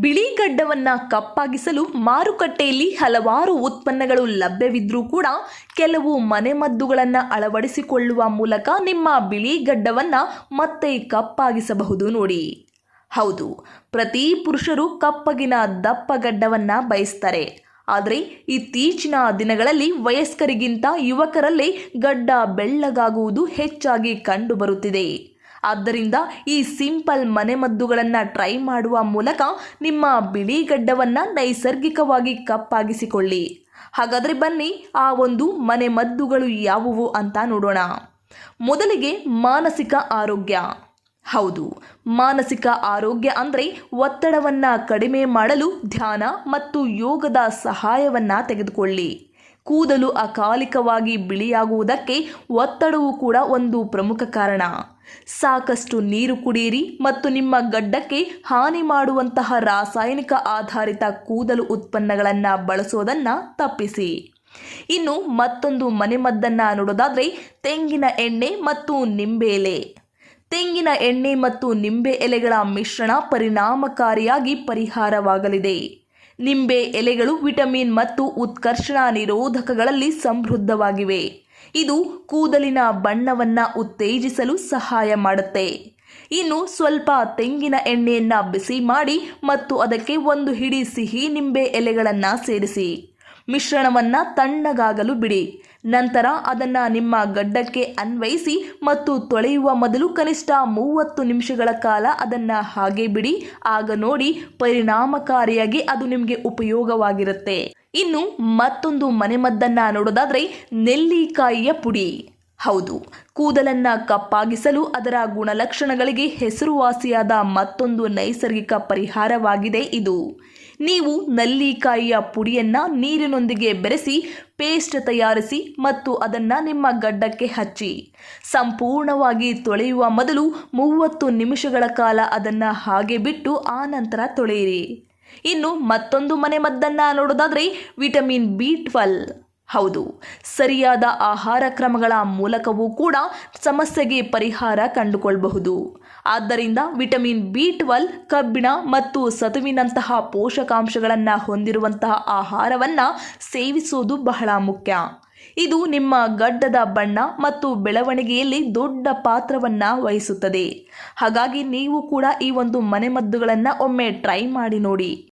ಬಿಳಿ ಗಡ್ಡವನ್ನ ಕಪ್ಪಾಗಿಸಲು ಮಾರುಕಟ್ಟೆಯಲ್ಲಿ ಹಲವಾರು ಉತ್ಪನ್ನಗಳು ಲಭ್ಯವಿದ್ರೂ ಕೂಡ ಕೆಲವು ಮನೆಮದ್ದುಗಳನ್ನು ಅಳವಡಿಸಿಕೊಳ್ಳುವ ಮೂಲಕ ನಿಮ್ಮ ಬಿಳಿ ಗಡ್ಡವನ್ನ ಮತ್ತೆ ಕಪ್ಪಾಗಿಸಬಹುದು ನೋಡಿ. ಹೌದು, ಪ್ರತಿ ಪುರುಷರು ಕಪ್ಪಗಿನ ದಪ್ಪ ಗಡ್ಡವನ್ನ ಬಯಸ್ತಾರೆ. ಆದರೆ ಇತ್ತೀಚಿನ ದಿನಗಳಲ್ಲಿ ವಯಸ್ಕರಿಗಿಂತ ಯುವಕರಲ್ಲಿ ಗಡ್ಡ ಬೆಳ್ಳಗಾಗುವುದು ಹೆಚ್ಚಾಗಿ ಕಂಡುಬರುತ್ತಿದೆ. ಆದ್ದರಿಂದ ಈ ಸಿಂಪಲ್ ಮನೆಮದ್ದುಗಳನ್ನು ಟ್ರೈ ಮಾಡುವ ಮೂಲಕ ನಿಮ್ಮ ಬಿಳಿ ಗಡ್ಡವನ್ನು ನೈಸರ್ಗಿಕವಾಗಿ ಕಪ್ಪಾಗಿಸಿಕೊಳ್ಳಿ. ಹಾಗಾದರೆ ಬನ್ನಿ, ಆ ಒಂದು ಮನೆಮದ್ದುಗಳು ಯಾವುವು ಅಂತ ನೋಡೋಣ. ಮೊದಲಿಗೆ ಮಾನಸಿಕ ಆರೋಗ್ಯ. ಹೌದು, ಮಾನಸಿಕ ಆರೋಗ್ಯ ಅಂದರೆ ಒತ್ತಡವನ್ನು ಕಡಿಮೆ ಮಾಡಲು ಧ್ಯಾನ ಮತ್ತು ಯೋಗದ ಸಹಾಯವನ್ನು ತೆಗೆದುಕೊಳ್ಳಿ. ಕೂದಲು ಅಕಾಲಿಕವಾಗಿ ಬಿಳಿಯಾಗುವುದಕ್ಕೆ ಒತ್ತಡವು ಕೂಡ ಒಂದು ಪ್ರಮುಖ ಕಾರಣ. ಸಾಕಷ್ಟು ನೀರು ಕುಡಿಯಿರಿ ಮತ್ತು ನಿಮ್ಮ ಗಡ್ಡಕ್ಕೆ ಹಾನಿ ಮಾಡುವಂತಹ ರಾಸಾಯನಿಕ ಆಧಾರಿತ ಕೂದಲು ಉತ್ಪನ್ನಗಳನ್ನು ಬಳಸೋದನ್ನು ತಪ್ಪಿಸಿ. ಇನ್ನು ಮತ್ತೊಂದು ಮನೆಮದ್ದನ್ನು ನೋಡೋದಾದರೆ ತೆಂಗಿನ ಎಣ್ಣೆ ಮತ್ತು ನಿಂಬೆ ಎಲೆ. ತೆಂಗಿನ ಎಣ್ಣೆ ಮತ್ತು ನಿಂಬೆ ಎಲೆಗಳ ಮಿಶ್ರಣ ಪರಿಣಾಮಕಾರಿಯಾಗಿ ಪರಿಹಾರವಾಗಲಿದೆ. ನಿಂಬೆ ಎಲೆಗಳು, ವಿಟಮಿನ್ ಮತ್ತು ಉತ್ಕರ್ಷಣ ನಿರೋಧಕಗಳಲ್ಲಿ ಸಮೃದ್ಧವಾಗಿವೆ. ಇದು ಕೂದಲಿನ ಬಣ್ಣವನ್ನು ಉತ್ತೇಜಿಸಲು ಸಹಾಯ ಮಾಡುತ್ತೆ. ಇನ್ನು ಸ್ವಲ್ಪ ತೆಂಗಿನ ಎಣ್ಣೆಯನ್ನು ಬಿಸಿ ಮಾಡಿ ಮತ್ತು ಅದಕ್ಕೆ ಒಂದು ಹಿಡಿ ಸಿಹಿ ನಿಂಬೆ ಎಲೆಗಳನ್ನು ಸೇರಿಸಿ. ಮಿಶ್ರಣವನ್ನು ತಣ್ಣಗಾಗಲು ಬಿಡಿ. ನಂತರ ಅದನ್ನು ನಿಮ್ಮ ಗಡ್ಡಕ್ಕೆ ಅನ್ವಯಿಸಿ ಮತ್ತು ತೊಳೆಯುವ ಮೊದಲು ಕನಿಷ್ಠ ಮೂವತ್ತು ನಿಮಿಷಗಳ ಕಾಲ ಅದನ್ನು ಹಾಗೆ ಬಿಡಿ. ಆಗ ನೋಡಿ ಪರಿಣಾಮಕಾರಿಯಾಗಿ ಅದು ನಿಮಗೆ ಉಪಯೋಗವಾಗಿರುತ್ತೆ. ಇನ್ನು ಮತ್ತೊಂದು ಮನೆಮದ್ದನ್ನ ನೋಡೋದಾದ್ರೆ ನೆಲ್ಲಿಕಾಯಿಯ ಪುಡಿ. ಹೌದು, ಕೂದಲನ್ನ ಕಪ್ಪಾಗಿಸಲು ಅದರ ಗುಣಲಕ್ಷಣಗಳಿಗೆ ಹೆಸರುವಾಸಿಯಾದ ಮತ್ತೊಂದು ನೈಸರ್ಗಿಕ ಪರಿಹಾರವಾಗಿದೆ ಇದು. ನೀವು ನಲ್ಲಿಕಾಯಿಯ ಪುಡಿಯನ್ನ ನೀರಿನೊಂದಿಗೆ ಬೆರೆಸಿ, ಪೇಸ್ಟ್ ತಯಾರಿಸಿ ಮತ್ತು ಅದನ್ನು ನಿಮ್ಮ ಗಡ್ಡಕ್ಕೆ ಹಚ್ಚಿ. ಸಂಪೂರ್ಣವಾಗಿ ತೊಳೆಯುವ ಮೊದಲು ಮೂವತ್ತು ನಿಮಿಷಗಳ ಕಾಲ ಅದನ್ನು ಹಾಗೆ ಬಿಟ್ಟು ಆ ನಂತರ ತೊಳೆಯಿರಿ. ಇನ್ನು ಮತ್ತೊಂದು ಮನೆಮದ್ದನ್ನು ನೋಡೋದಾದರೆ ವಿಟಮಿನ್ ಬಿ ಟ್ವೆಲ್. ಹೌದು, ಸರಿಯಾದ ಆಹಾರ ಕ್ರಮಗಳ ಮೂಲಕವೂ ಕೂಡ ಸಮಸ್ಯೆಗೆ ಪರಿಹಾರ ಕಂಡುಕೊಳ್ಳಬಹುದು ಆದ್ದರಿಂದ ವಿಟಮಿನ್ ಬಿ ಟ್ವೆಲ್, ಕಬ್ಬಿಣ ಮತ್ತು ಸತುವಿನಂತಹ ಪೋಷಕಾಂಶಗಳನ್ನು ಹೊಂದಿರುವಂತಹ ಆಹಾರವನ್ನು ಸೇವಿಸುವುದು ಬಹಳ ಮುಖ್ಯ. ಇದು ನಿಮ್ಮ ಗಡ್ಡದ ಬಣ್ಣ ಮತ್ತು ಬೆಳವಣಿಗೆಯಲ್ಲಿ ದೊಡ್ಡ ಪಾತ್ರವನ್ನು ವಹಿಸುತ್ತದೆ. ಹಾಗಾಗಿ ನೀವು ಕೂಡ ಈ ಒಂದು ಮನೆಮದ್ದುಗಳನ್ನು ಒಮ್ಮೆ ಟ್ರೈ ಮಾಡಿ ನೋಡಿ.